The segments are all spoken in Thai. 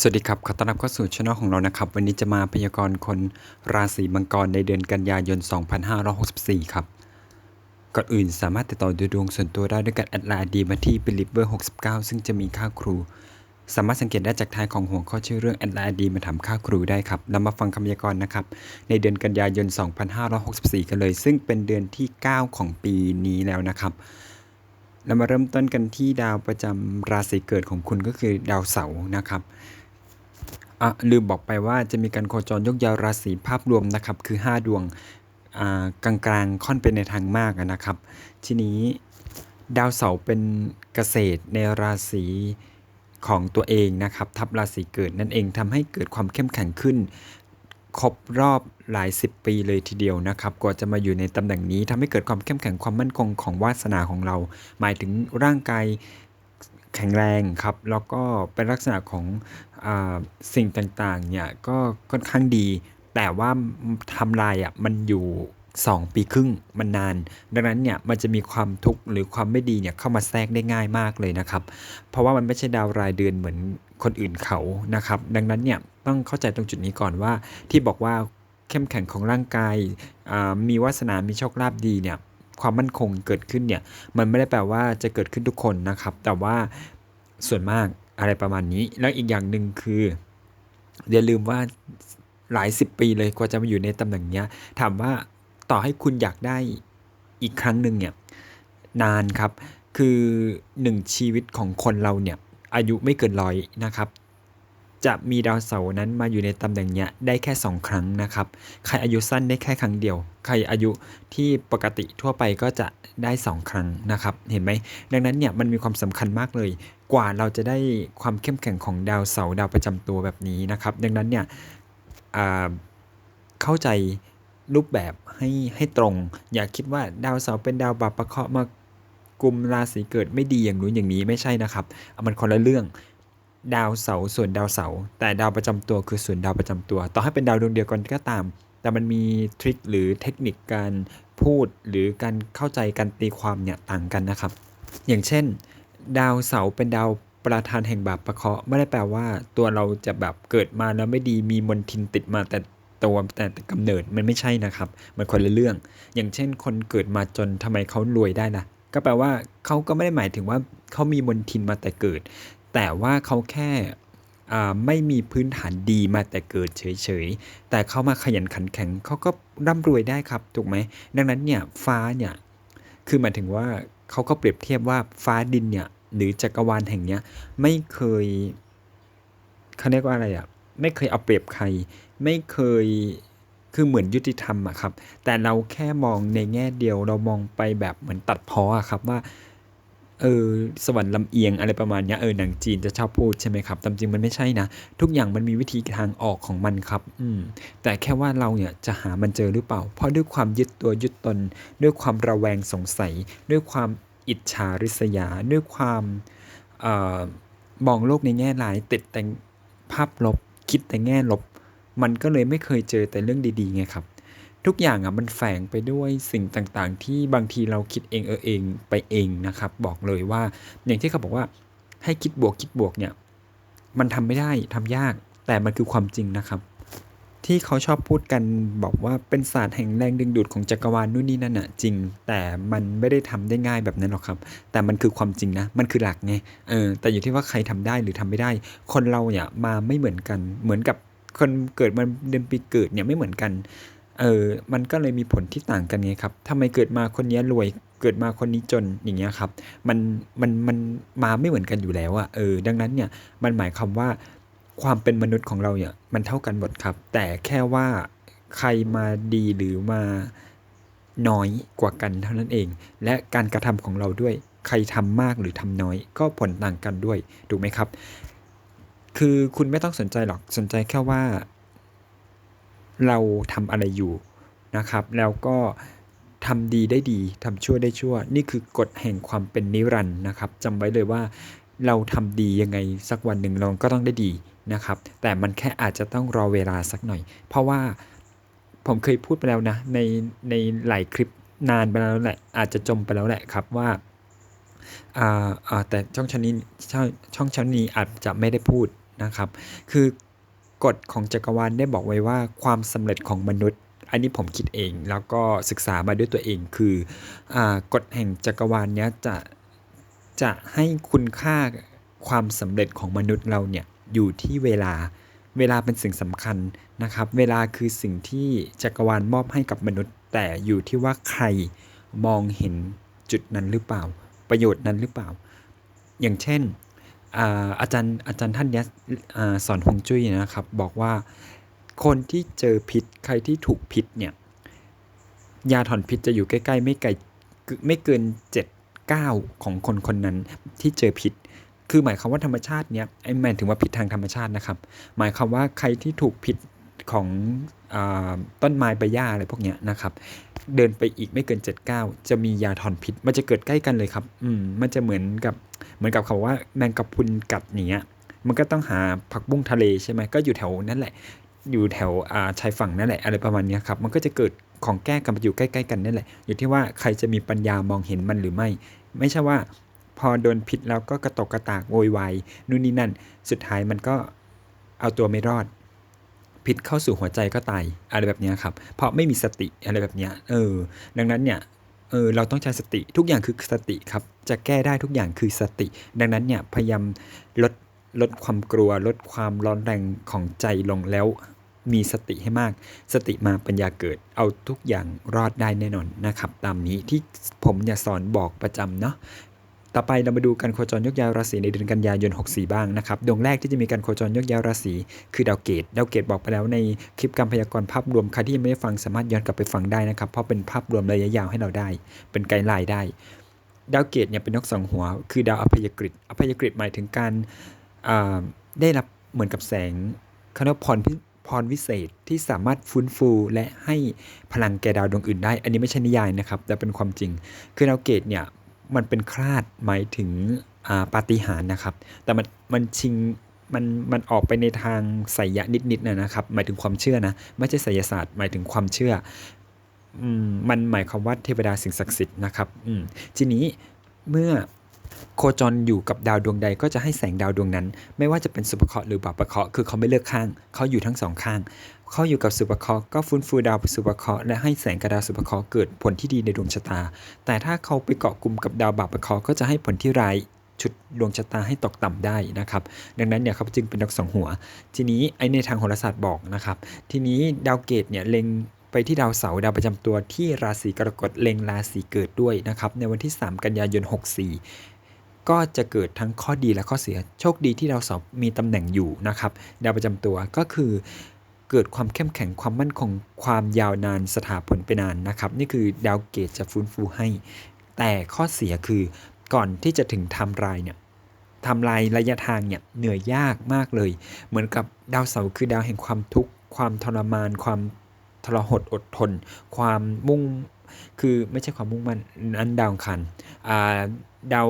สวัสดีครับ ขอต้อนรับเข้าสู่ช่องของเรานะครับ วันนี้จะมาพยากรณ์คนราศีมังกรในเดือนกันยายน 2564 ครับ ก่อนอื่นสามารถติดต่อดูดวงส่วนตัวได้ด้วยการแอดไลน์ดีมาที่ b e l i e v e r 69 ซึ่งจะมีค่าครู สามารถสังเกตได้จากท้ายของหัวข้อชื่อเรื่องแอดไลน์ดีมาถามค่าครูได้ครับนำมาฟังคำพยากรณ์นะครับ ในเดือนกันยายน 2564 กันเลย ซึ่งเป็นเดือนที่ 9 ของปีนี้แล้วนะครับเรามาเริ่มต้นกันที่ดาวประจำราศีเกิดของคุณก็คือดาวเสาร์นะครับ อะลืมบอกไปว่าจะมีการโคจรยกยาวราศีภาพรวมนะครับ คือ 5 ดวงกลางๆ ค่อนเป็นในทางมากนะครับ ทีนี้ดาวเสาร์เป็นเกษตรในราศีของตัวเองนะครับ ทับราศีเกิดนั่นเองทำให้เกิดความเข้มแข็งขึ้น ครบรอบหลายสิบปีเลยทีเดียวนะครับกว่าจะมาอยู่ในตำแหน่งนี้ทำให้เกิดความเข้มแข็งความมั่นคงของวาสนาของเรา หมายถึงร่างกาย แข็งแรงครับ แล้วก็เป็นลักษณะของอสิ่งต่างๆเนี่ยก็ค่อนข้างดี แต่ว่าทำลายอะมันอยู่ 2 ปีครึ่งมันนาน ดังนั้นเนี่ยมันจะมีความทุกข์หรือความไม่ดีเนี่ยเข้ามาแทรกได้ง่ายมากเลยนะครับ เพราะว่ามันไม่ใช่ดาวรายเดือนเหมือนคนอื่นเขานะครับ ดังนั้นเนี่ยต้องเข้าใจตรงจุดนี้ก่อนว่า ที่บอกว่าเข้มแข็งของร่างกายมีวาสนา มีโชคลาภดีเนี่ย ความมั่นคงเกิดขึ้นเนี่ยมันไม่ได้แปลว่าจะเกิดขึ้นทุกคนนะครับ แต่ว่าส่วนมากอะไรประมาณนี้ แล้วอีกอย่างหนึ่งคืออย่าลืมว่าหลายสิบปีเลยกว่าจะมาอยู่ในตำแหน่งเนี้ย ถามว่าต่อให้คุณอยากได้อีกครั้งหนึ่งเนี่ยนานครับ คือหนึ่งชีวิตของคนเราเนี่ยอายุไม่เกินร้อยนะครับ จะมีดาวเสาร์นั้นมาอยู่ในตำแหน่งเนี้ยได้แค่ 2 ครั้งนะครับ ใครอายุสั้นได้แค่ครั้งเดียว ใครอายุที่ปกติทั่วไปก็จะได้ 2 ครั้งนะครับ เห็นไหม ดังนั้นเนี่ยมันมีความสำคัญมากเลย กว่าเราจะได้ความเข้มแข็งของดาวเสาร์ดาวประจำตัวแบบนี้นะครับ ดังนั้นเนี่ยอ่าเข้าใจรูปแบบให้ให้ตรง อย่าคิดว่าดาวเสาร์เป็นดาวบาปประเคาะมากลุ่มราศีเกิดไม่ดีอย่างนู้นอย่างนี้ไม่ใช่นะครับ มันคนละเรื่อง ดาวเสาร์ส่วนดาวเสาร์แต่ดาวประจำตัวคือส่วนดาวประจำตัว ต่อให้เป็นดาวดวงเดียวกันก็ตาม แต่มันมีทริคหรือเทคนิคการพูดหรือการเข้าใจการตีความเนี่ยต่างกันนะครับ อย่างเช่น ดาวเสาร์เป็นดาวประธานแห่งบาปประเคาะไม่ได้แปลว่า ตัวเราจะแบบเกิดมาแล้วไม่ดีมีมนทินติดมาแต่ตัวแต่แต่กำเนิดมันไม่ใช่นะครับ มันคนละเรื่อง อย่างเช่น คนเกิดมาจนทำไมเขารวยได้ล่ะ ก็แปลว่าเขาก็ไม่ได้หมายถึงว่าเขามีมนทินมาแต่เกิด แต่ว่าเขาแค่ไม่มีพื้นฐานดีมาแต่เกิดเฉยๆ แต่เขามาขยันขันแข็งเขาก็ร่ำรวยได้ครับถูกไหม ดังนั้นเนี่ยฟ้าเนี่ยคือหมายถึงว่าเขาก็เปรียบเทียบว่าฟ้าดินเนี่ยหรือจักรวาลแห่งเนี้ยไม่เคยเขาเรียกว่าอะไรอะ่ะไม่เคยเอาเปรียบใคร ไม่เคยคือเหมือนยุติธรรมอะครับ แต่เราแค่มองในแง่เดียวเรามองไปแบบเหมือนตัดพ้ออะครับว่า เออสวรรค์ลำเอียงอะไรประมาณนี้เออหนังจีนจะชอบพูดใช่ไหมครับตามจริงมันไม่ใช่นะ ทุกอย่างมันมีวิธีทางออกของมันครับ อืมแต่แค่ว่าเราเนี่ยจะหามันเจอหรือเปล่า เพราะด้วยความยึดตัวยึดตน ด้วยความระแวงสงสัย ด้วยความอิจฉาริษยา ด้วยความออมองโลกในแง่ร้ายติดแต่ภาพลบคิดแต่แง่ลบ มันก็เลยไม่เคยเจอแต่เรื่องดีๆไงครับ ทุกอย่างอะมันแฝงไปด้วยสิ่งต่างๆ ที่บางทีเราคิดเองเออเองไปเองนะครับ บอกเลยว่าอย่างที่เขาบอกว่าให้คิดบวกคิดบวกเนี่ย มันทำไม่ได้ทำยาก แต่มันคือความจริงนะครับ ที่เขาชอบพูดกันบอกว่าเป็นศาสตร์แห่งแรงดึงดูดของจักรวาลนู่นนี่นั่นน่ะจริง แต่มันไม่ได้ทำได้ง่ายแบบนั้นหรอกครับ แต่มันคือความจริงนะ มันคือหลักไงเออแต่อยู่ที่ว่าใครทำได้หรือทำไม่ได้ คนเราเนี่ยมาไม่เหมือนกันเหมือนกับคนเกิดมาเดือนปีเกิดเนี่ยไม่เหมือนกัน เออมันก็เลยมีผลที่ต่างกันไงครับทำไมเกิดมาคนนี้รวยเกิดมาคนนี้จนอย่างเงี้ยครับ มันมันมันมาไม่เหมือนกันอยู่แล้วอะเออ ดังนั้นเนี่ยมันหมายความว่าความเป็นมนุษย์ของเราเนี่ยมันเท่ากันหมดครับ แต่แค่ว่าใครมาดีหรือมาน้อยกว่ากันเท่านั้นเอง และการกระทำของเราด้วยใครทำมากหรือทำน้อย ก็ผลต่างกันด้วยถูกไหมครับ คือคุณไม่ต้องสนใจหรอกสนใจแค่ว่า เราทำอะไรอยู่นะครับ แล้วก็ทำดีได้ดีทำชั่วได้ชั่ว นี่คือกฎแห่งความเป็นนิรันดร์นะครับจำไว้เลยว่าเราทำดียังไงสักวันหนึ่งเราก็ต้องได้ดีนะครับ แต่มันแค่อาจจะต้องรอเวลาสักหน่อย เพราะว่าผมเคยพูดไปแล้วนะ ในในหลายคลิปนานไปแล้วแหละ อาจจะจมไปแล้วแหละครับว่าแต่ช่องชั้นนี้ช่องช่องชั้นนี้อาจจะไม่ได้พูดนะครับ คือ กฎของจักรวาลได้บอกไว้ว่าความสำเร็จของมนุษย์ อันนี้ผมคิดเอง แล้วก็ศึกษามาด้วยตัวเองคืออกฎแห่งจักรวาลเนี้ยจะจะให้คุณค่าความสำเร็จของมนุษย์เราเนี่ยอยู่ที่เวลาเวลาเป็นสิ่งสำคัญนะครับ เวลาคือสิ่งที่จักรวาลมอบให้กับมนุษย์ แต่อยู่ที่ว่าใครมองเห็นจุดนั้นหรือเปล่า ประโยชน์นั้นหรือเปล่า อย่างเช่น อาจารย์อาจารย์ท่านเนี้ยสอนฮวงจุ้ยนะครับ บอกว่าคนที่เจอพิษใครที่ถูกพิษเนี่ยยาถอนพิษจะอยู่ใกล้ๆ ไม่ไกลไม่เกิน7 9ของคนคนนั้นที่เจอพิษ คือหมายความว่าธรรมชาติเนี้ยไอ้หมายถึงว่าพิษทางธรรมชาตินะครับ หมายความว่าใครที่ถูกพิษของ ต้นไม้ใบหญ้าอะไรพวกเนี้ยนะครับเดินไปอีกไม่เกิน79จะมียาถอนพิษ มันจะเกิดใกล้กันเลยครับ อืมมันจะเหมือนกับเหมือนกับเขาว่าแมงกะพรุนกัดอย่างเงี้ยมันก็ต้องหาผักบุ้งทะเลใช่ไหมก็อยู่แถวนั่นแหละ อยู่แถวอ่าชายฝั่งนั่นแหละ อะไรประมาณนี้ครับ มันก็จะเกิดของแก้กันอยู่ใกล้ ๆ กันนั่นแหละ อยู่ที่ว่าใครจะมีปัญญามองเห็นมันหรือไม่ ไม่ใช่ว่า พอโดนพิษแล้วก็กระตกกระตากโวยวายนู่นนี่นั่น สุดท้ายมันก็เอาตัวไม่รอด พิษเข้าสู่หัวใจก็ตายอะไรแบบนี้ครับเพราะไม่มีสติอะไรแบบนี้เออดังนั้นเนี่ยเออเราต้องใช้สติทุกอย่างคือสติครับ จะแก้ได้ทุกอย่างคือสติ ดังนั้นเนี่ยพยายามลดลดความกลัว ลดความร้อนแรงของใจลงแล้วมีสติให้มาก สติมาปัญญาเกิด เอาทุกอย่างรอดได้แน่นอนนะครับ ตามนี้ที่ผมอยากสอนบอกประจำเนาะ ต่อไปเรามาดูการโคจรยกย้ายราศีในเดือนกันยายน 64 บ้างนะครับ ดวงแรกที่จะมีการโคจรยกย้ายราศีคือดาวเกต ดาวเกตบอกไปแล้วในคลิปการพยากรณ์ภาพรวม ใครที่ยังไม่ได้ฟังสามารถย้อนกลับไปฟังได้นะครับ เพราะเป็นภาพรวมระยะยาวให้เราได้ เป็นไกด์ไลน์ได้ ดาวเกตเนี่ยเป็นนกสองหัว คือดาวอภัยกฤตอภัยกฤตหมายถึงการได้รับเหมือนกับแสงคำว่าพรพรวิเศษที่สามารถฟื้นฟูและให้พลังแก่ดาวดวงอื่นได้ อันนี้ไม่ใช่นิยายนะครับ แต่เป็นความจริง คือดาวเกตเนี่ย มันเป็นคลาดหมายถึงปาฏิหาริย์นะครับ แต่มันมันชิงมันมันออกไปในทางไสยะนิดๆนะนะครับ หมายถึงความเชื่อนะไม่ใช่ไสยศาสตร์หมายถึงความเชื่อมันหมายความว่าเทวดาสิ่งศักดิ์สิทธิ์นะครับทีนี้เมื่อ โคจรอยู่กับดาวดวงใดก็จะให้แสงดาวดวงนั้น ไม่ว่าจะเป็นสุภเคราะห์หรือบาปเคราะห์คือเขาไม่เลือกข้าง เขาอยู่ทั้งสองข้าง เขาอยู่กับสุภเคราะห์ก็ฟื้นฟูดาวสุภเคราะห์และให้แสงกระดาวสุภเคราะห์เกิดผลที่ดีในดวงชะตา แต่ถ้าเขาไปเกาะกลุ่มกับดาวบาปเคราะห์ก็จะให้ผลที่ร้ายชุดดวงชะตาให้ตกต่ำได้นะครับ ดังนั้นเนี่ยเขาจึงเป็นดอกสองหัว ทีนี้ไอในทางโหราศาสตร์บอกนะครับ ทีนี้ดาวเกตเนี่ยเล็งไปที่ดาวเสาร์ดาวประจำตัวที่ราศีกรกฎเล็งราศีเกิดด้วยนะครับในวันที่ 3 กันยายน 64 ก็จะเกิดทั้งข้อดีและข้อเสีย โชคดีที่ดาวเสาร์มีตำแหน่งอยู่นะครับดาวประจำตัวก็คือเกิดความเข้มแข็งความมั่นคงความยาวนานสถาผลไปนานนะครับ นี่คือดาวเกตจะฟื้นฟูให้ แต่ข้อเสียคือก่อนที่จะถึงทำลายเนี่ยทำลายระยะทางเนี่ยเหนื่อยยากมากเลย เหมือนกับดาวเสาร์คือดาวแห่งความทุกข์ความทรมาน ความทรหดอดทน ความมุ่งคือไม่ใช่ความมุ่งมั่นนั้นดาวคันดาว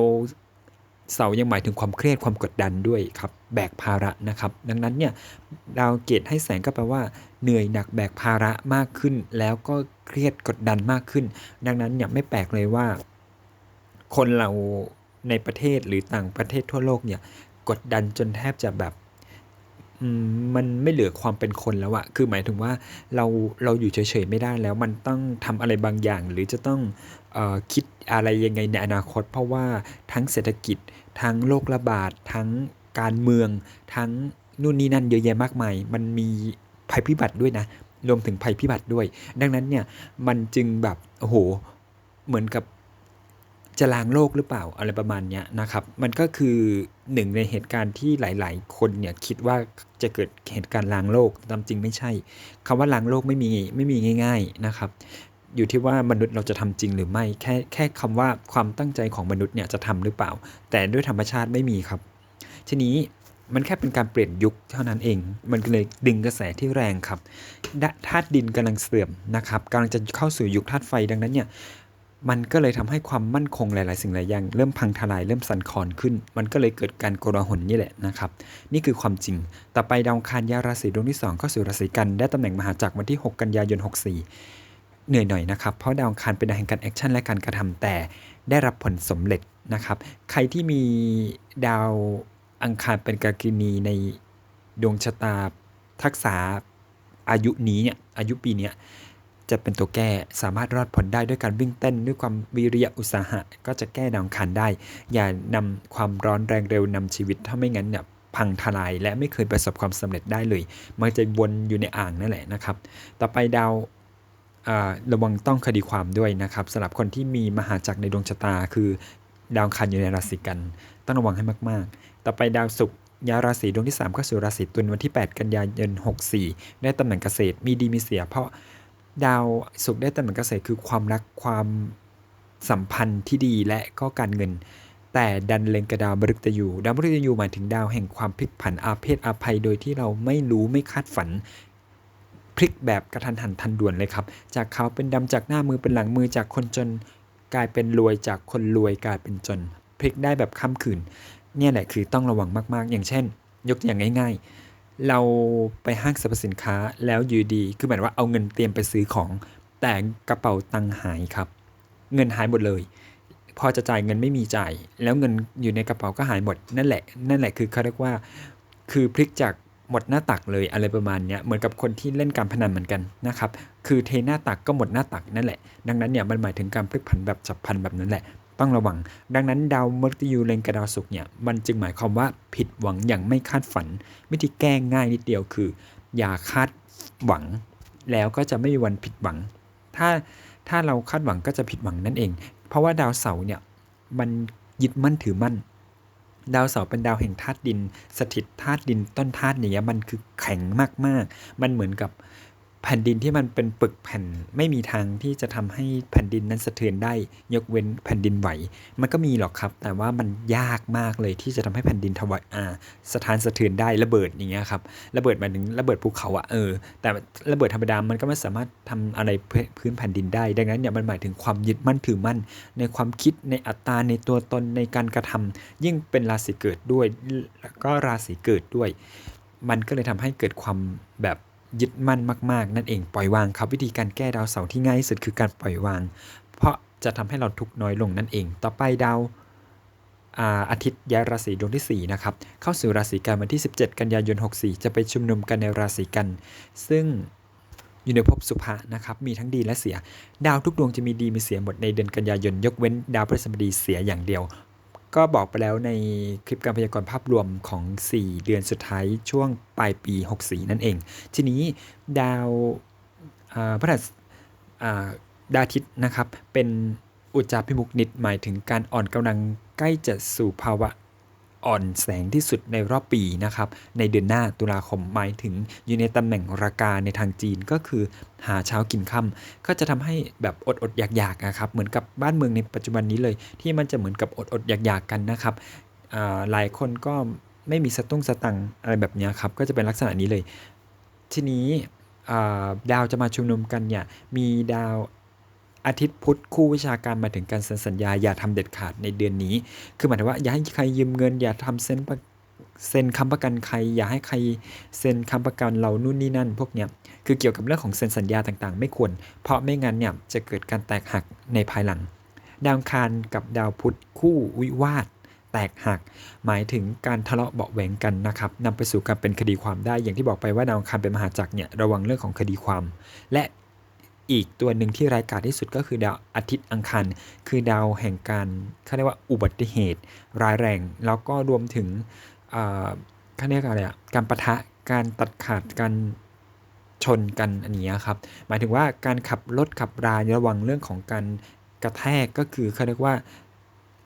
เสายังหมายถึงความเครียดความกดดันด้วยครับแบกภาระนะครับ ดังนั้นเนี่ยดาวเกตให้แสงก็แปลว่า เหนื่อยหนักแบกภาระมากขึ้น แล้วก็เครียดกดดันมากขึ้น ดังนั้นเนี่ยไม่แปลกเลยว่า คนเราในประเทศหรือต่างประเทศทั่วโลกเนี่ยกดดันจนแทบจะแบบมันไม่เหลือความเป็นคนแล้วอะคือหมายถึงว่าเราเราอยู่เฉยๆไม่ได้แล้ว มันต้องทำอะไรบางอย่าง หรือจะต้อง คิดอะไรยังไงในอนาคต เพราะว่าทั้งเศรษฐกิจ ทั้งโรคระบาด ทั้งการเมือง ทั้งนู่นนี่นั่นเยอะแยะมากมาย มันมีภัยพิบัติด้วยนะ รวมถึงภัยพิบัติด้วย ดังนั้นเนี่ย มันจึงแบบ โอ้โห เหมือนกับจะล้างโลกหรือเปล่าอะไรประมาณนี้นะครับ มันก็คือหนึ่งในเหตุการณ์ที่หลาย ๆ คนเนี่ยคิดว่าจะเกิดเหตุการณ์ล้างโลกตามจริงไม่ใช่คำว่าล้างโลกไม่มีไม่มีง่าย ๆนะครับ อยู่ที่ว่ามนุษย์เราจะทำจริงหรือไม่ แค่แค่คำว่าความตั้งใจของมนุษย์เนี่ยจะทำหรือเปล่า แต่ด้วยธรรมชาติไม่มีครับ ทีนี้มันแค่เป็นการเปลี่ยนยุคเท่านั้นเอง มันเลยดึงกระแสที่แรงครับธาตุดินกำลังเสื่อมนะครับกำลังจะเข้าสู่ยุคธาตุไฟดังนั้นเนี่ยมันก็เลยทำให้ความมั่นคงหลาย ๆ สิ่งหลายอย่างเริ่มพังทลายเริ่มสั่นคลอนขึ้น มันก็เลยเกิดการโกลาหลนี่แหละนะครับ นี่คือความจริง ต่อไปดาวคารยาราศีดวงที่2ก็สู่ราศีกันได้ตำแหน่งมหาจักรวันที่ 6 กันยายน 64 เหนื่อยหน่อยนะครับ เพราะดาวังคารเป็นดาวแห่งการแอคชั่นและการกระทำแต่ได้รับผลสำเร็จนะครับ ใครที่มีดาวอังคารเป็นกากินีในดวงชะตาทักษะอายุนี้เนี่ยอายุปีเนี้ยจะเป็นตัวแก้สามารถรอดพ้นได้ด้วยการวิ่งเต้นด้วยความวิริยะอุตสาหะ ก็จะแก้ดาวังคันได้ อย่านำความร้อนแรงเร็วนำชีวิต ถ้าไม่งั้นเนี่ยพังทลายและไม่เคยประสบความสำเร็จได้เลย มันจะวนอยู่ในอ่างนั่นแหละนะครับ ต่อไปดาว ระวังต้องคดีความด้วยนะครับสำหรับคนที่มีมหาจักรในดวงชะตา คือดาวคันอยู่ในราศีกัน ต้องระวังให้มากๆ ต่อไปดาวศุกร์ย้ายราศีดวงที่3เข้าสู่ราศีตุลวันที่ 8 กันยายน 64 ได้ตำแหน่งเกษตรมีดีมีเสีย เพราะดาวศุกร์ได้ตำแหน่งเกษตรคือความรักความสัมพันธ์ที่ดีและก็การเงิน แต่ดันเลงกับดาวมฤตยูดาวมฤตยูหมายถึงดาวแห่งความพลิกผันอาเพศอาภัยโดยที่เราไม่รู้ไม่คาดฝัน พลิกแบบกระทันหันทันด่วนเลยครับ จากเขาวเป็นดำจากหน้ามือเป็นหลังมือจากคนจน กลายเป็นรวยจากคนรวยกลายเป็นจน พลิกได้แบบข้ามคืน เนี่ยแหละคือต้องระวังมากๆ อย่างเช่น ยกตัวอย่างง่าย ๆ เราไปห้างสรรพสินค้าแล้วอยู่ดีคือหมายว่าเอาเงินเตรียมไปซื้อของ แต่กระเป๋าตังค์หายครับ เงินหายหมดเลย พอจะจ่ายเงินไม่มีจ่าย แล้วเงินอยู่ในกระเป๋าก็หายหมด นั่นแหละ นั่นแหละคือเขาเรียกว่า คือพลิกจาก หมดหน้าตักเลยอะไรประมาณนี้เหมือนกับคนที่เล่นการพนันเหมือนกันนะครับคือเทหน้าตักก็หมดหน้าตักนั่นแหละ ดังนั้นเนี่ยมันหมายถึงการพลิกผันแบบฉับพลันแบบนั้นแหละต้องระวัง ดังนั้นดาวมฤตยูเล็งกับดาวศุกร์เนี่ยมันจึงหมายความว่าผิดหวังอย่างไม่คาดฝัน วิธีแก้ง่ายนิดเดียวคือ อย่าคาดหวัง แล้วก็จะไม่มีวันผิดหวัง ถ้าถ้าเราคาดหวังก็จะผิดหวังนั่นเอง เพราะว่าดาวเสาร์เนี่ยมันยึดมั่นถือมั่น ดาวเสาร์เป็นดาวแห่งธาตุดิน สถิตธาตุดินต้นธาตุอย่างเนี้ยมันคือแข็งมากๆ มันเหมือนกับ แผ่นดินที่มันเป็นปึกแผ่นไม่มีทางที่จะทำให้แผ่นดินนั้นสะเทือนได้ ยกเว้นแผ่นดินไหว มันก็มีหรอกครับ แต่ว่ามันยากมากเลยที่จะทำให้แผ่นดินถวายอ่าสถานสะเทือนได้ระเบิดอย่างเงี้ยครับระเบิดมาถึงระเบิดภูเขาอะเออแต่ระเบิดธรรมดามันก็ไม่สามารถทำอะไรพื้นแผ่นดินได้ ดังนั้นเนี่ยมันหมายถึงความยึดมั่นถือมั่น ในความคิดในอัตตราในตัวตนในการกระทำยิ่งเป็นราศีเกิดด้วยแล้วก็ราศีเกิดด้วย มันก็เลยทำให้เกิดความแบบ ยึดมั่นมากๆ นั่นเองปล่อยวางครับวิธีการแก้ดาวเสาร์ที่ง่ายที่สุดคือการปล่อยวาง เพราะจะทำให้เราทุกน้อยลงนั่นเอง ต่อไปดาวอาอาทิตย์ย้ายราศีดวงที่ 4 นะครับ เข้าสู่ราศีกันวันที่ 17 กันยายน 64 จะไปชุมนุมกันในราศีกัน ซึ่งอยู่ในภพสุภะนะครับ มีทั้งดีและเสีย ดาวทุกดวงจะมีดีมีเสียหมดในเดือนกันยายน ยกเว้นดาวพฤหัสบดีเสียอย่างเดียว ก็บอกไปแล้วในคลิปการพยากรณ์ภาพรวมของ 4 เดือนสุดท้ายช่วงปลายปี 64 นั่นเอง ทีนี้ดาวอ่าพฤหัสดาวอาทิตย์นะครับ เป็นอุจจาพิมุกนิดหมายถึงการอ่อนกำลังใกล้จะสู่ภาวะ อ่อนแสงที่สุดในรอบปีนะครับ ในเดือนหน้าตุลาคมหมายถึงอยู่ในตำแหน่งราคาในทางจีนก็คือหาเช้ากินค่ำก็จะทำให้แบบอดอดอยากอยากๆนะครับ เหมือนกับบ้านเมืองในปัจจุบันนี้เลย ที่มันจะเหมือนกับอดอดอยากอยากๆกันนะครับหลายคนก็ไม่มีสตุ้งสตังอะไรแบบนี้ครับ ก็จะเป็นลักษณะนี้เลย ทีนี้ดาวจะมาชุมนุมกันเนี่ยมีดาว อาทิตย์พุธคู่วิชาการมาถึงการเซ็นสัญญาอย่าทำเด็ดขาดในเดือนนี้ คือหมายถึงว่าอย่าให้ใครยืมเงิน อย่าทำเซ็นเซ็นค้ำประกันใคร อย่าให้ใครเซ็นค้ำประกันเรานู่นนี่นั่น พวกเนี้ยคือเกี่ยวกับเรื่องของเซ็นสัญญาต่างๆ ไม่ควร เพราะไม่งั้นเนี่ยจะเกิดการแตกหักในภายหลัง ดาวคารกับดาวพุธคู่วิวาทแตกหัก หมายถึงการทะเลาะเบาแหวงกันนะครับนำไปสู่การเป็นคดีความได้อย่างที่บอกไปว่าดาวคารเป็นมหาจักรเนี่ยระวังเรื่องของคดีความ และ อีกตัวหนึ่งที่ร้ายกาจที่สุดก็คือดาวอาทิตย์อังคารคือดาวแห่งการเขาเรียกว่าอุบัติเหตุร้ายแรง แล้วก็รวมถึงเขาเรียกอะไรอะการประทะการตัดขาดการชนกันอันนี้ครับ หมายถึงว่าการขับรถขับราระวังเรื่องของการกระแทกก็คือเขาเรียกว่า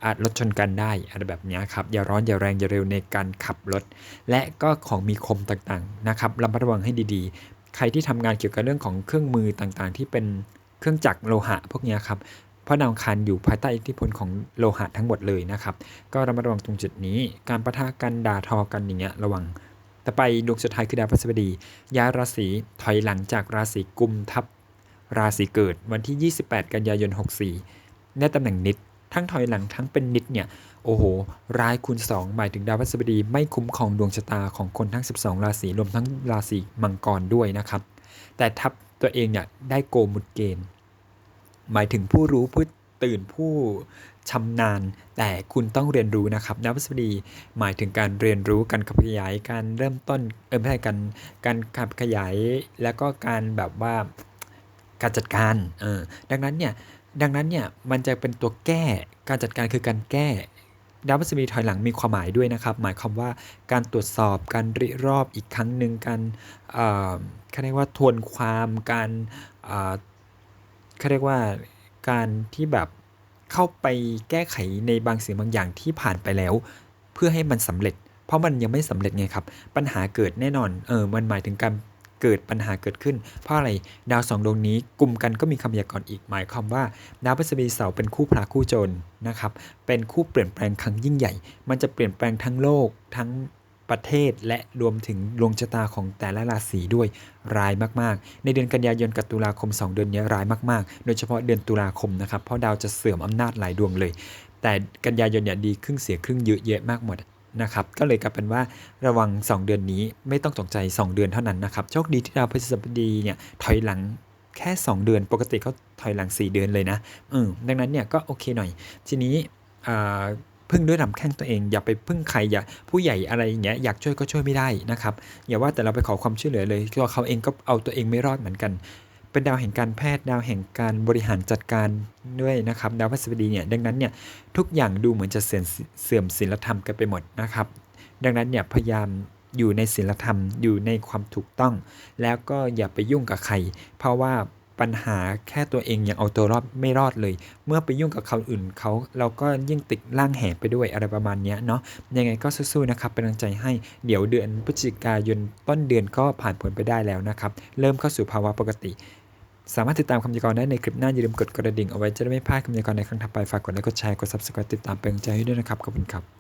อาจรถชนกันได้อะไรแบบนี้ครับ อย่าร้อนอย่าแรงอย่าเร็วในการขับรถ และก็ของมีคมต่างๆนะครับระมัดระวังให้ดีๆ ใครที่ทำงานเกี่ยวกับเรื่องของเครื่องมือต่างๆ ที่เป็นเครื่องจักรโลหะพวกนี้ครับเพราะดาวอังคารอยู่ภายใต้อิทธิพลของโลหะทั้งหมดเลยนะครับ ก็ระมัดระวังตรงจุดนี้ การประทะกันด่าทอกันอย่างเงี้ยระวัง ต่อไปดวงสุดท้ายคือดาวพฤหัสบดีย้ายราศีถอยหลังจากราศีกุมทับราศีเกิดวันที่ 28 กันยายน 64 ได้ตำแหน่งนิด ทั้งถอยหลังทั้งเป็นนิดเนี่ย โอ้โห ร้ายคูณ 2 หมายถึงดาวพฤหัสบดีไม่คุ้มครองดวงชะตาของคนทั้ง 12 ราศีรวมทั้งราศีมังกรด้วยนะครับ แต่ทับตัวเองเนี่ยได้โกมุดเกณฑ์ หมายถึงผู้รู้ผู้ตื่นผู้ชำนาญ แต่คุณต้องเรียนรู้นะครับดาวพฤหัสบดีหมายถึงการเรียนรู้การขับขยายการเริ่มต้นเออไม่ใช่การการขับขยายแล้วก็การแบบว่าการจัดการเออดังนั้นเนี่ยดังนั้นเนี่ยมันจะเป็นตัวแก้การจัดการคือการแก้ ดาวพฤหัสบดีถอยหลังมีความหมายด้วยนะครับ หมายความว่าการตรวจสอบการริรอบอีกครั้งหนึ่งการเขาเรียกว่าทวนความการเอ่อเขาเรียกว่าการที่แบบเข้าไปแก้ไขในบางสิ่งบางอย่างที่ผ่านไปแล้ว เพื่อให้มันสำเร็จ เพราะมันยังไม่สำเร็จไงครับ ปัญหาเกิดแน่นอนเออมันหมายถึงการ เกิดปัญหาเกิดขึ้น เพราะอะไรดาวสองดวงนี้กลุ่มกันก็มีคำพยากรณ์อีกหมายความว่า ดาวพฤหัสบดีเสาร์เป็นคู่พระคู่โจรนะครับเป็นคู่เปลี่ยนแปลงครั้งยิ่งใหญ่ มันจะเปลี่ยนแปลงทั้งโลกทั้งประเทศและรวมถึงดวงชะตาของแต่ละราศีด้วยร้ายมากๆ ในเดือนกันยายนกับตุลาคม 2 เดือนนี้ร้ายมากๆ โดยเฉพาะเดือนตุลาคมนะครับเพราะดาวจะเสื่อมอำนาจหลายดวงเลย แต่กันยายนเนี่ยดีครึ่งเสียครึ่งเยอะแยะมากหมด นะครับ ก็เลยกลายเป็นว่าระวัง 2 เดือนนี้ไม่ต้องตกใจ 2 เดือนเท่านั้นนะครับ โชคดีที่ดาวพฤหัสบดีเนี่ยถอยหลังแค่ 2 เดือน ปกติเขาถอยหลัง 4 เดือนเลยนะเออดังนั้นเนี่ยก็โอเคหน่อย ทีนี้พึ่งด้วยลำแข้งตัวเอง อย่าไปพึ่งใครอย่าผู้ใหญ่อะไรอย่างเงี้ยอยากช่วยก็ช่วยไม่ได้นะครับอย่าว่าแต่เราไปขอความช่วยเหลือเลยตัวเขาเองก็เอาตัวเองไม่รอดเหมือนกัน เป็นดาวแห่งการแพทย์ดาวแห่งการบริหารจัดการด้วยนะครับ ดาวพฤหัสบดีเนี่ยดังนั้นเนี่ยทุกอย่างดูเหมือนจะเสื่อมศีลธรรมกันไปหมดนะครับ ดังนั้นเนี่ยพยายามอยู่ในศีลธรรมอยู่ในความถูกต้อง แล้วก็อย่าไปยุ่งกับใคร เพราะว่าปัญหาแค่ตัวเองยังเอาตัวรอดไม่รอดเลย เมื่อไปยุ่งกับเขาอื่นเขาเราก็ยิ่งติดล่างแหไปด้วยอะไรประมาณนี้เนาะยังไงก็สู้ๆนะครับเป็นกำลังใจให้เดี๋ยวเดือนพฤศจิกายนต้นเดือนก็ผ่านผลไปได้แล้วนะครับ เริ่มเข้าสู่ภาวะปกติ สามารถติดตามคำพยากรณ์ได้ในคลิปหน้าอย่าลืมกดกระดิ่งเอาไว้จะได้ไม่พลาดคำพยากรณ์ในครั้งถัดไปฝากกดไลค์กดแชร์กด subscribe ติดตามเป็นกำลังใจให้ด้วยนะครับขอบคุณครับ